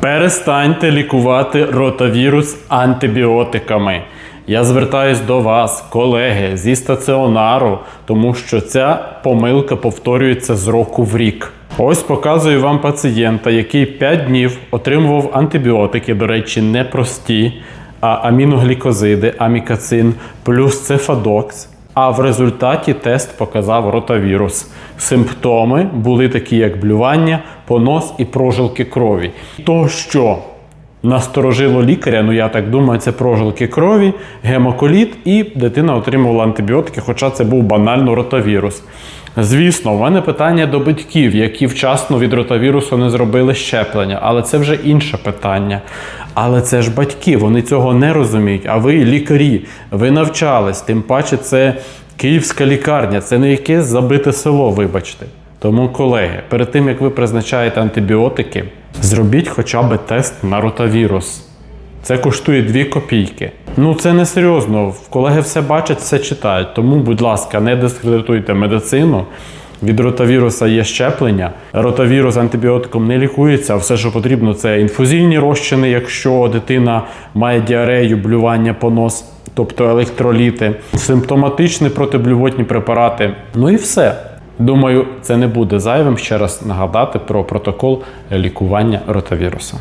Перестаньте лікувати ротавірус антибіотиками. Я звертаюсь до вас, колеги, зі стаціонару, тому що ця помилка повторюється з року в рік. Ось показую вам пацієнта, який 5 днів отримував антибіотики, до речі, не прості, а аміноглікозиди, амікацин плюс цефадокс. А в результаті тест показав ротавірус. Симптоми були такі, як блювання, понос і прожилки крові. То, що насторожило лікаря, ну я так думаю, це прожилки крові, гемоколіт, і дитина отримувала антибіотики, хоча це був банально ротавірус. Звісно, в мене питання до батьків, які вчасно від ротавірусу не зробили щеплення, але це вже інше питання. Але це ж батьки, вони цього не розуміють. А ви лікарі, ви навчались, тим паче це київська лікарня, це не якесь забите село, вибачте. Тому, колеги, перед тим як ви призначаєте антибіотики, зробіть хоча б тест на ротавірус. Це коштує 2 копійки. Ну це не серйозно. Колеги все бачать, все читають. Тому, будь ласка, не дискредитуйте медицину. Від ротавіруса є щеплення. Ротавірус антибіотиком не лікується. Все, що потрібно, це інфузійні розчини, якщо дитина має діарею, блювання, понос, тобто електроліти, симптоматичні протиблювотні препарати. Ну і все. Думаю, це не буде зайвим ще раз нагадати про протокол лікування ротавіруса.